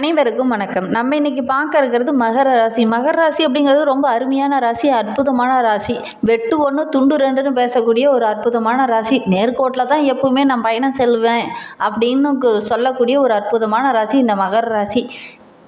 அனைவருக்கும் வணக்கம். நம்ம இன்னைக்கு பார்க்க இருக்கிறது மகர ராசி. மகர ராசி அப்படிங்கிறது ரொம்ப அருமையான ராசி அற்புதமான ராசி. வெட்டு ஒன்று துண்டு ரெண்டுன்னு பேசக்கூடிய ஒரு அற்புதமான ராசி. நேர்கோட்டில் தான் எப்பவுமே நான் பயணம் செல்வேன் அப்படின்னு கு- சொல்லக்கூடிய ஒரு அற்புதமான ராசி இந்த மகர ராசி.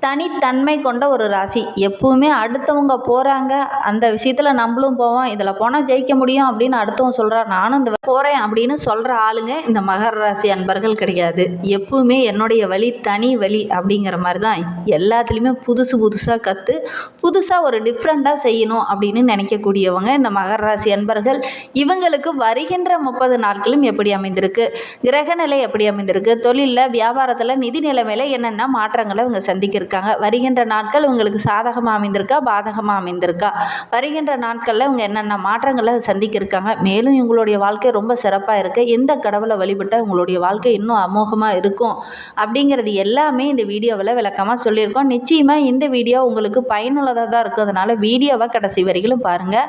தனித்தன்மை கொண்ட ஒரு ராசி. எப்பவுமே அடுத்தவங்க போகிறாங்க அந்த விஷயத்தில் நம்மளும் போவோம் இதில் போனால் ஜெயிக்க முடியும் அப்படின்னு அடுத்தவங்க சொல்கிறா நானும் இந்த போகிறேன் அப்படின்னு சொல்கிற ஆளுங்க இந்த மகர ராசி அன்பர்கள் கிடையாது. எப்பவுமே என்னுடைய வழி தனி வழி அப்படிங்கிற மாதிரி தான் எல்லாத்துலேயுமே புதுசு புதுசாக கற்று புதுசாக ஒரு டிஃப்ரெண்ட்டாக செய்யணும் அப்படின்னு நினைக்கக்கூடியவங்க இந்த மகர ராசி அன்பர்கள். இவங்களுக்கு வருகின்ற முப்பது நாட்களும் எப்படி அமைந்திருக்கு? கிரகநிலை எப்படி அமைந்திருக்கு? தொழிலில் வியாபாரத்தில் நிதி நிலைமையில் என்னென்ன மாற்றங்களை இவங்க சொல்லியிருக்காங்க வருகின்ற நாட்கள் உங்களுக்கு சாதகமாக அமைந்திருக்கா? பாதகமாக அமைந்திருக்கா? வருகின்ற நாட்களில் இவங்க என்னென்ன மாற்றங்களை சந்திக்கிருக்காங்க? மேலும் இவங்களுடைய வாழ்க்கை ரொம்ப சிறப்பாக இருக்குது எந்த கடவுளை வழிபட்டால் உங்களுடைய வாழ்க்கை இன்னும் அமோகமாக இருக்கும்? அப்படிங்கிறது எல்லாமே இந்த வீடியோவில் விளக்கமாக சொல்லியிருக்கோம். நிச்சயமாக இந்த வீடியோ உங்களுக்கு பயனுள்ளதாக தான் இருக்கும். அதனால் வீடியோவை கடைசி வரைகளும் பாருங்கள்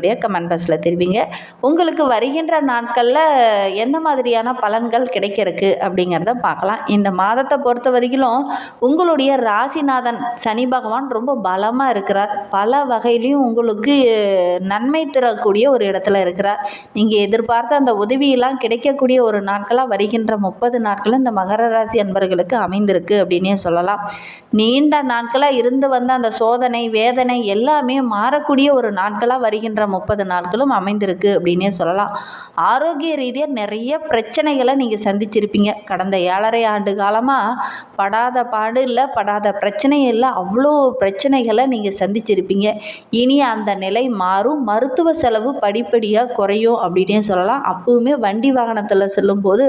கமெண்ட் பாக்ஸில் தெரிவிங்க. உங்களுக்கு வருகின்ற நாட்களில் எந்த மாதிரியான பலன்கள் கிடைக்கிறதுக்கு அப்படிங்கிறத பார்க்கலாம். இந்த மாதத்தை பொறுத்த வரைக்கும் உங்களுடைய ராசிநாதன் சனி பகவான் ரொம்ப பலமாக இருக்கிறார். பல வகையிலையும் உங்களுக்கு நன்மை தரக்கூடிய ஒரு இடத்துல இருக்கிறார். நீங்கள் எதிர்பார்த்த அந்த உதவியெல்லாம் கிடைக்கக்கூடிய ஒரு நாட்களாக வருகின்ற முப்பது நாட்களும் இந்த மகர ராசி அன்பர்களுக்கு அமைந்திருக்கு அப்படின்னே சொல்லலாம். நீண்ட நாட்களாக இருந்து வந்த அந்த சோதனை வேதனை எல்லாமே மாறக்கூடிய ஒரு நாட்களாக வருகின்ற முப்பது நாட்களும் அமைந்திருக்கு அப்படின்னே சொல்லலாம். ஆரோக்கிய ரீதியாக நிறைய பிரச்சனைகளை நீங்கள் சந்திச்சிருப்பீங்க. கடந்த ஏழரை ஆண்டு காலமாக படாத பாடு இல்லை படாத பிரச்சனை இல்லை அவ்வளோ பிரச்சனைகளை நீங்கள் சந்திச்சிருப்பீங்க. இனி அந்த நிலை மாறும். மருத்துவ செலவு படிப்படியாக குறையும் அப்படின்னே சொல்லலாம். அப்பவுமே வண்டி வாகனத்தில் செல்லும்போது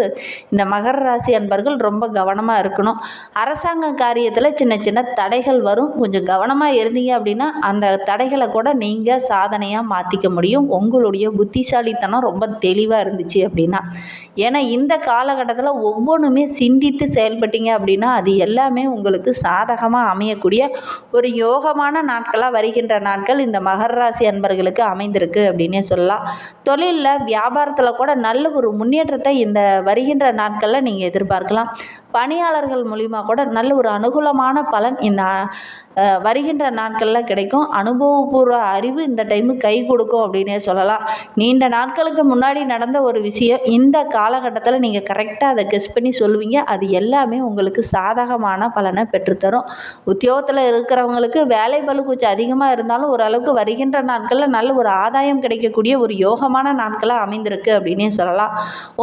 இந்த மகர ராசி அன்பர்கள் ரொம்ப கவனமாக இருக்கணும். அரசாங்க காரியத்தில் சின்ன சின்ன தடைகள் வரும். கொஞ்சம் கவனமாக இருந்தீங்க அப்படின்னா அந்த தடைகளை கூட நீங்கள் சாதனையாக மாற்றிக்க முடியும். உங்களுடைய புத்திசாலித்தனம் ரொம்ப தெளிவாக இருந்துச்சு அப்படின்னா. ஏன்னா இந்த காலகட்டத்தில் ஒவ்வொன்றுமே சிந்தித்து செயல்பட்டீங்க அப்படின்னா அது எல்லாமே உங்களுக்கு சாதகமாக அமையக்கூடிய ஒரு யோகமான நாட்களாக வருகின்ற நாட்கள் இந்த மகர ராசி அன்பர்களுக்கு அமைந்திருக்கு அப்படின்னே சொல்லலாம். தொழிலில் வியாபாரத்தில் கூட நல்ல ஒரு முன்னேற்றத்தை இந்த வருகின்ற நாட்களில் நீங்கள் எதிர்பார்க்கலாம். பணியாளர்கள் மூலிமா கூட நல்ல ஒரு அனுகூலமான பலன் இந்த வருகின்ற நாட்களில் கிடைக்கும். அனுபவபூர்வ அறிவு இந்த டைமு கை கொடுக்கும் அப்படின்னே சொல்லலாம். நீண்ட நாட்களுக்கு முன்னாடி நடந்த ஒரு விஷயம். இந்த காலகட்டத்தில் நீங்கள் கரெக்டாக அதை கெஸ் பண்ணி சொல்லுவீங்க. அது எல்லாமே உங்களுக்கு சாதகமான பலனை பெற்றுத்தரும். உத்தியோகத்தில் இருக்கிறவங்களுக்கு வேலை பளு கொஞ்சம் அதிகமாக இருந்தாலும் ஓரளவுக்கு வருகின்ற நாட்களில் நல்ல ஒரு ஆதாயம் கிடைக்கக்கூடிய ஒரு யோகமான நாட்களாக அமைந்திருக்கு அப்படின்னே சொல்லலாம்.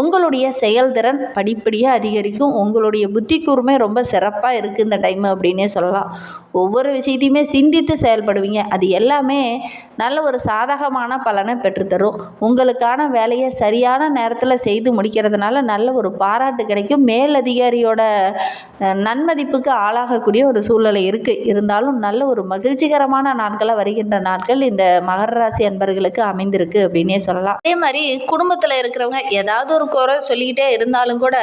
உங்களுடைய செயல்திறன் படிப்படியாக அதிகரிக்கும். உங்களுடைய புத்தி கூர்மை ரொம்ப சிறப்பாக இருக்குது இந்த டைம் அப்படின்னே சொல்லலாம். ஒவ்வொரு விஷயத்தையுமே சிந்தித்து செயல்படுவீங்க. அது எல்லாமே நல்ல ஒரு சாதகமான பலனை பெற்றுத்தரும். உங்களுக்கான வேலையை சரியான நேரத்தில் செய்து முடிக்கிறதுனால நல்ல ஒரு பாராட்டு கிடைக்கும். மேலதிகாரியோட நன்மதிப்புக்கு ஆளாகக்கூடிய ஒரு சூழ்நிலை இருக்குது இருந்தாலும் நல்ல ஒரு மகிழ்ச்சிகரமான நாட்களாக வருகின்ற நாட்கள் இந்த மகர ராசி அன்பர்களுக்கு அமைந்திருக்கு அப்படின்னே சொல்லலாம். அதே மாதிரி குடும்பத்தில் இருக்கிறவங்க ஏதாவது ஒரு குறை சொல்லிக்கிட்டே இருந்தாலும் கூட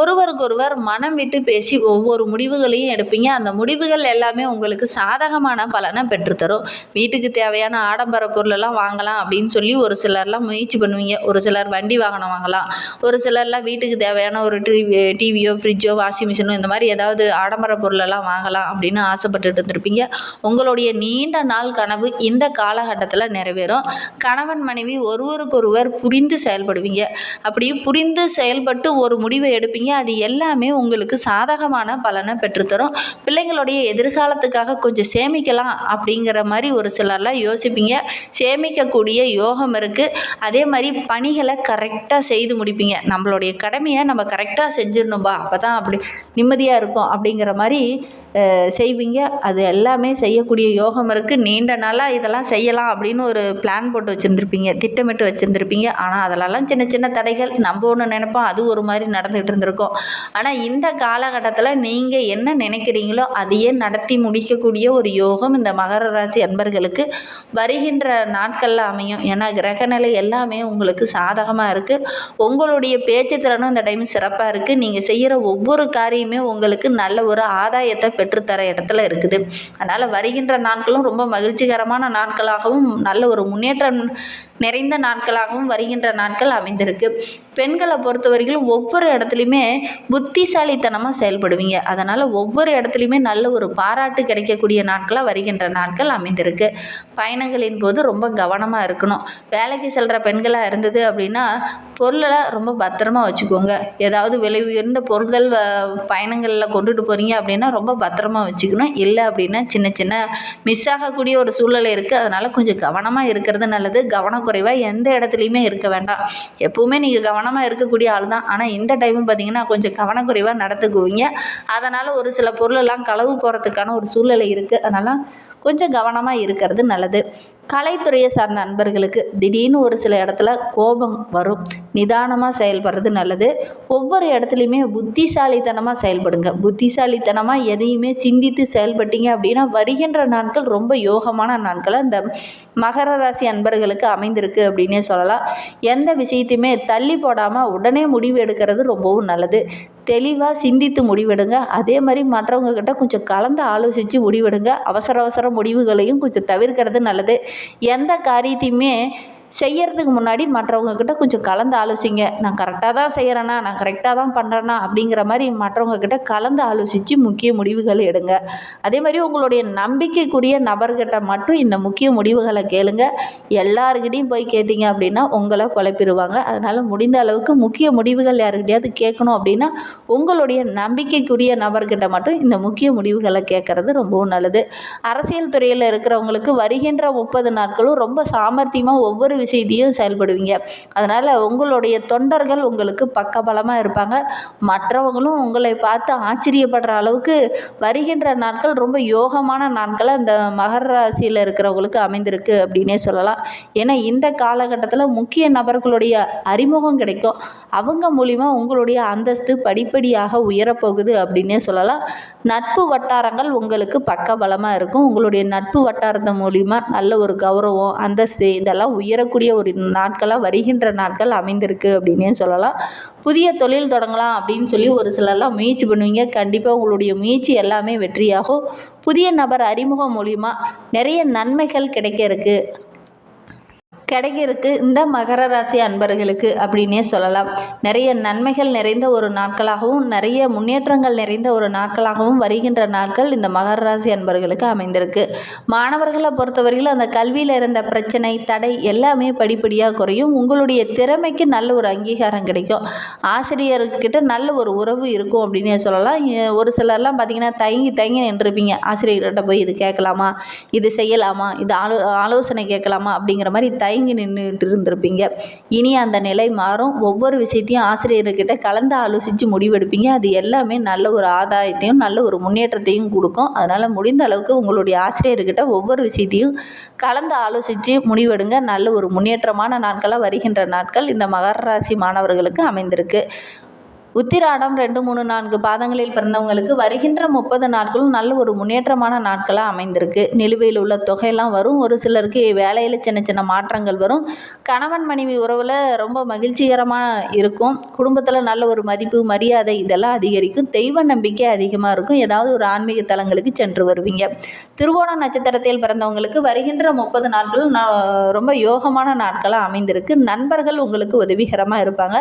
ஒருவருக்கொருவர் மனம் விட்டு பேசி ஒவ்வொரு முடிவுகளையும் எடுப்பீங்க. அந்த முடிவுகள் எல்லாமே உங்களுக்கு சாதகமான பலனை பெற்றுத்தரும். வீட்டுக்கு தேவையான ஆடம்பர பொருளெல்லாம் வாங்கலாம் அப்படின்னு சொல்லி ஒரு சிலர்லாம் முயற்சி பண்ணுவீங்க. ஒரு சிலர் வண்டி வாகனம் வாங்கலாம். ஒரு சிலர்லாம் வீட்டுக்கு தேவையான ஒரு டிவி டிவியோ ஃப்ரிட்ஜோ வாஷிங் மிஷினோ இந்த மாதிரி ஏதாவது ஆடம்பர பொருளெல்லாம் வாங்கலாம் அப்படின்னு ஆசைப்பட்டுட்டு இருந்திருப்பீங்க. உங்களுடைய நீண்ட நாள் கனவு இந்த காலகட்டத்தில் நிறைவேறும். கணவன் மனைவி ஒருவருக்கொருவர் புரிந்து செயல்படுவீங்க. அப்படி புரிந்து செயல்பட்டு ஒரு முடிவை எடுப்பீங்க. அது எல்லாமே உங்களுக்கு சாதகமான பலனை பெற்றுத்தரும். பிள்ளைங்களுடைய எதிர்காலத்துக்காக கொஞ்சம் சேமிக்கலாம் அப்படிங்கிற மாதிரி ஒரு சிலர்லாம் யோசிப்பீங்க. சேமி சேமிக்கக்கூடிய யோகம் இருக்குது அதே மாதிரி பணிகளை கரெக்டாக செய்து முடிப்பீங்க. நம்மளுடைய கடமையை நம்ம கரெக்டாக செஞ்சிடணும்பா. அப்போ தான் அப்படி நிம்மதியாக இருக்கும் அப்படிங்கிற மாதிரி செய்வீங்க. அது எல்லாமே செய்யக்கூடிய யோகம் இருக்குது நீண்ட நாளாக இதெல்லாம் செய்யலாம் அப்படின்னு ஒரு பிளான் போட்டு வச்சுருந்துருப்பீங்க. திட்டமிட்டு வச்சுருந்துருப்பீங்க. ஆனால் அதெல்லாம் சின்ன சின்ன தடைகள். நம்ம ஒன்று நினைப்போம். அது ஒரு மாதிரி நடந்துகிட்டு இருந்திருக்கும். ஆனால் இந்த காலகட்டத்தில் நீங்கள் என்ன நினைக்கிறீங்களோ அதையே நடத்தி முடிக்கக்கூடிய ஒரு யோகம் இந்த மகர ராசி அன்பர்களுக்கு வருகின்ற நாட்களில் அமையும். ஏன்னா கிரகநிலை எல்லாமே உங்களுக்கு சாதகமாக இருக்குது உங்களுடைய பேச்சு திறனும் இந்த டைம் சிறப்பாக இருக்குது நீங்கள் செய்கிற ஒவ்வொரு காரியமே உங்களுக்கு நல்ல ஒரு ஆதாயத்தை பெற்றுத்தர இடத்துல இருக்குது. அதனால் வருகின்ற நாட்களும் ரொம்ப மகிழ்ச்சிகரமான நாட்களாகவும் நல்ல ஒரு முன்னேற்றம் நிறைந்த நாட்களாகவும் வருகின்ற நாட்கள் அமைந்திருக்கு. பெண்களை பொறுத்தவரைக்கும் ஒவ்வொரு இடத்துலையுமே புத்திசாலித்தனமாக செயல்படுவீங்க. அதனால் ஒவ்வொரு இடத்துலையுமே நல்ல ஒரு பாராட்டு கிடைக்கக்கூடிய நாட்களாக வருகின்ற நாட்கள் அமைந்திருக்கு. பயணங்களின் போது ரொம்ப கவனமாக இருக்கணும். வேலைக்கு செல்கிற பெண்களாக இருந்தது அப்படின்னா பொருளெல்லாம் ரொம்ப பத்திரமா வச்சுக்கோங்க. ஏதாவது விலை உயர்ந்த பொருட்கள் வ- பயணங்களில் கொண்டுட்டு போகிறீங்க அப்படின்னா ரொம்ப பத்திரமா வச்சுக்கணும். இல்லை அப்படின்னா சின்ன சின்ன மிஸ் ஆகக்கூடிய ஒரு சூழ்நிலை இருக்குது அதனால் கொஞ்சம் கவனமாக இருக்கிறது நல்லது. கவனக்குறைவாக எந்த இடத்துலையுமே இருக்க வேண்டாம். எப்போவுமே நீங்கள் கவனமாக இருக்கக்கூடிய ஆள் தான். ஆனால் இந்த டைமும் பார்த்தீங்கன்னா கொஞ்சம் கவனக்குறைவாக நடத்துக்குவீங்க அதனால் ஒரு சில பொருளெல்லாம் களவு போகிறதுக்கான ஒரு சூழ்நிலை இருக்குது அதனால் கொஞ்சம் கவனமாக இருக்கிறது நல்லது. கலைத்துறையை சார்ந்த நண்பர்களுக்கு திடீர்னு ஒரு சில இடத்துல கோபம் வரும். நிதானமாக செயல்படுறது நல்லது. ஒவ்வொரு இடத்துலையுமே புத்திசாலித்தனமாக செயல்படுங்க. புத்திசாலித்தனமாக எதையுமே சிந்தித்து செயல்பட்டீங்க அப்படின்னா வருகின்ற நாட்கள் ரொம்ப யோகமான நாட்கள் இந்த மகர ராசி அன்பர்களுக்கு அமைந்திருக்கு அப்படின்னே சொல்லலாம். எந்த விஷயத்தையுமே தள்ளி போடாமல் உடனே முடிவு எடுக்கிறது ரொம்பவும் நல்லது. தெளிவாக சிந்தித்து முடிவெடுங்க. அதே மாதிரி மற்றவங்கக்கிட்ட கொஞ்சம் கலந்து ஆலோசித்து முடிவெடுங்க. அவசர அவசர முடிவுகளையும் கொஞ்சம் தவிர்க்கிறது நல்லது. எந்த காரியத்தையுமே செய்யறதுக்கு முன்னாடி மற்றவங்க கிட்ட கொஞ்சம் கலந்து ஆலோசிங்க. நான் கரெக்டாக தான் செய்கிறேனா நான் கரெக்டாக தான் பண்ணுறேனா அப்படிங்கிற மாதிரி மற்றவங்க கிட்ட கலந்து ஆலோசித்து முக்கிய முடிவுகள் எடுங்க. அதே மாதிரி உங்களுடைய நம்பிக்கைக்குரிய நபர்கிட்ட மட்டும் இந்த முக்கிய முடிவுகளை கேளுங்க. எல்லாருக்கிட்டையும் போய் கேட்டீங்க அப்படின்னா உங்களை குழப்பிடுவாங்க. அதனால் முடிந்த அளவுக்கு முக்கிய முடிவுகள் யாருக்கிட்டையாவது கேட்கணும் அப்படின்னா உங்களுடைய நம்பிக்கைக்குரிய நபர்கிட்ட மட்டும் இந்த முக்கிய முடிவுகளை கேட்கறது ரொம்பவும் நல்லது. அரசியல் துறையில் இருக்கிறவங்களுக்கு வருகின்ற முப்பது நாட்களும் ரொம்ப சாமர்த்தியமாக ஒவ்வொரு விஷயத்தையும் செயல்படுவீங்க. அதனால் உங்களுடைய தொண்டர்கள் உங்களுக்கு பக்கபலமாக இருப்பாங்க. மற்றவங்களும் உங்களை பார்த்து ஆச்சரியப்படுற அளவுக்கு வருகின்ற நாட்கள் ரொம்ப யோகமான நாட்களை அந்த மகர ராசியில் இருக்கிறவங்களுக்கு அமைந்திருக்கு அப்படின்னே சொல்லலாம். ஏன்னா இந்த காலகட்டத்தில் முக்கிய நபர்களுடைய அறிமுகம் கிடைக்கும். அவங்க மூலிமா உங்களுடைய அந்தஸ்து படிப்படியாக உயரப்போகுது அப்படின்னே சொல்லலாம். நட்பு வட்டாரங்கள் உங்களுக்கு பக்கபலமாக இருக்கும். உங்களுடைய நட்பு வட்டாரத்தை மூலிமா நல்ல ஒரு கௌரவம் அந்தஸ்து இதெல்லாம் உயரக்கூடிய ஒரு நாட்களாக வருகின்ற நாட்கள் அமைந்திருக்கு அப்படின்னே சொல்லலாம். புதிய தொழில் தொடங்கலாம் அப்படின்னு சொல்லி ஒரு சிலர்லாம் முயற்சி பண்ணுவீங்க. கண்டிப்பாக உங்களுடைய முயற்சி எல்லாமே வெற்றியாகும். புதிய நபர் அறிமுகம் மூலிமா நிறைய நன்மைகள் கிடைக்க இருக்கு. கிடைக்கிறதுக்கு இந்த மகர ராசி அன்பர்களுக்கு அப்படின்னே சொல்லலாம். நிறைய நன்மைகள் நிறைந்த ஒரு நாட்களாகவும் நிறைய முன்னேற்றங்கள் நிறைந்த ஒரு நாட்களாகவும் வருகின்ற நாட்கள் இந்த மகர ராசி அன்பர்களுக்கு அமைந்திருக்கு. மாணவர்களை பொறுத்தவரையிலும் அந்த கல்வியில் இருந்த பிரச்சனை தடை எல்லாமே படிப்படியாக குறையும். உங்களுடைய திறமைக்கு நல்ல ஒரு அங்கீகாரம் கிடைக்கும். ஆசிரியர்கிட்ட நல்ல ஒரு உறவு இருக்கும் அப்படின்னே சொல்லலாம். ஒரு சிலர்லாம் பார்த்தீங்கன்னா தயங்கி தயங்கி நின்றுருப்பீங்க. ஆசிரியர்கிட்ட போய் இது கேட்கலாமா? இது செய்யலாமா? இது ஆலோ ஆலோசனை கேட்கலாமா? அப்படிங்கிற மாதிரி தயங்கி நின்றுட்டு இருந்திருப்பீங்க. இனி அந்த நிலை மாறும். ஒவ்வொரு விஷயத்தையும் ஆசிரியர்கிட்ட கலந்து ஆலோசித்து முடிவெடுப்பீங்க. அது எல்லாமே நல்ல ஒரு ஆதாயத்தையும் நல்ல ஒரு முன்னேற்றத்தையும் கொடுக்கும். அதனால் முடிந்த அளவுக்கு உங்களுடைய ஆசிரியர்கிட்ட ஒவ்வொரு விஷயத்தையும் கலந்து ஆலோசித்து முடிவெடுங்க. நல்ல ஒரு முன்னேற்றமான நாட்களாக வருகின்ற நாட்கள் இந்த மகர ராசி மாணவர்களுக்கு அமைந்திருக்கு. உத்திராடம் ரெண்டு மூணு நான்கு பாதங்களில் பிறந்தவங்களுக்கு வருகின்ற முப்பது நாட்களும் நல்ல ஒரு முன்னேற்றமான நாட்களாக அமைந்திருக்கு. நிலுவையில் உள்ள தொகையெல்லாம் வரும். ஒரு சிலருக்கு வேலையில் சின்ன சின்ன மாற்றங்கள் வரும். கணவன் மனைவி உறவில் ரொம்ப மகிழ்ச்சிகரமாக இருக்கும். குடும்பத்தில் நல்ல ஒரு மதிப்பு மரியாதை இதெல்லாம் அதிகரிக்கும். தெய்வ நம்பிக்கை அதிகமாக இருக்கும். ஏதாவது ஒரு ஆன்மீக தலங்களுக்கு சென்று வருவீங்க. திருவோண நட்சத்திரத்தில் பிறந்தவங்களுக்கு வருகின்ற முப்பது நாட்களும் ரொம்ப யோகமான நாட்களாக அமைந்திருக்கு. நண்பர்கள் உங்களுக்கு உதவிகரமாக இருப்பாங்க.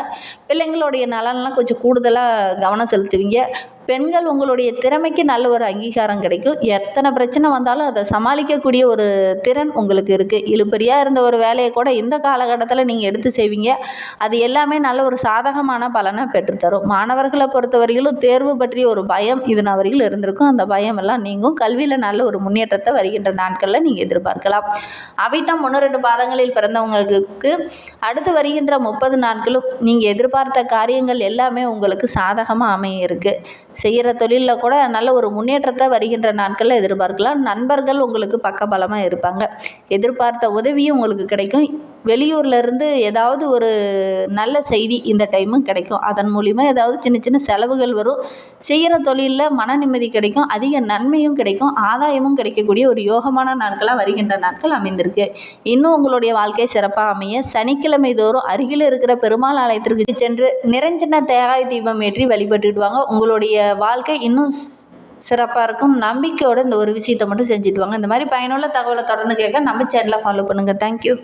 பிள்ளைங்களுடைய நலன்லாம் கொஞ்சம் கூடுதலாக கவனம் செலுத்துவீங்க. பெண்கள் உங்களுடைய திறமைக்கு நல்ல ஒரு அங்கீகாரம் கிடைக்கும். எத்தனை பிரச்சனை வந்தாலும் அதை சமாளிக்கக்கூடிய ஒரு திறன் உங்களுக்கு இருக்குது இழுப்பறியாக இருந்த ஒரு வேலையை கூட இந்த காலகட்டத்தில் நீங்கள் எடுத்து செய்வீங்க. அது எல்லாமே நல்ல ஒரு சாதகமான பலனை பெற்றுத்தரும். மாணவர்களை பொறுத்தவரையிலும் தேர்வு பற்றிய ஒரு பயம் இது நான் வரையில் இருந்திருக்கும். அந்த பயம் எல்லாம் நீங்கும். கல்வியில் நல்ல ஒரு முன்னேற்றத்தை வருகின்ற நாட்களில் நீங்கள் எதிர்பார்க்கலாம். அவிட்டம் ஒன்று ரெண்டு பாதங்களில் பிறந்தவங்களுக்கு அடுத்து வருகின்ற முப்பது நாட்களும் நீங்கள் எதிர்பார்த்த காரியங்கள் எல்லாமே உங்களுக்கு சாதகமாக அமைய இருக்குது செய்கிற தொழிலில் கூட நல்ல ஒரு முன்னேற்றத்தை வருகின்ற நாட்களில் எதிர்பார்க்கலாம். நண்பர்கள் உங்களுக்கு பக்கபலமாக இருப்பாங்க. எதிர்பார்த்த உதவியும் உங்களுக்கு கிடைக்கும். வெளியூர்லேருந்து ஏதாவது ஒரு நல்ல செய்தி இந்த டைமும் கிடைக்கும். அதன் மூலிமா ஏதாவது சின்ன சின்ன செலவுகள் வரும். செய்கிற தொழிலில் மன நிம்மதி கிடைக்கும். அதிக நன்மையும் கிடைக்கும். ஆதாயமும் கிடைக்கக்கூடிய ஒரு யோகமான நாட்களாக வருகின்ற நாட்கள் அமைந்திருக்கு. இன்னும் உங்களுடைய வாழ்க்கை சிறப்பாக அமைய சனிக்கிழமை தோறும் அருகில் இருக்கிற பெருமாள் ஆலயத்திற்கு சென்று நிரஞ்சன தேகாய் தீபம் ஏற்றி வழிபட்டுடுவாங்க உங்களுடைய வாழ்க்கை இன்னும் சிறப்பாக இருக்கும். நம்பிக்கையோட இந்த ஒரு விஷயத்தை மட்டும் செஞ்சுட்டு வாங்க. இந்த மாதிரி பயனுள்ள தகவலை தொடர்ந்து கேட்க நம்ம சேனலை ஃபாலோ பண்ணுங்கள் தேங்க்யூ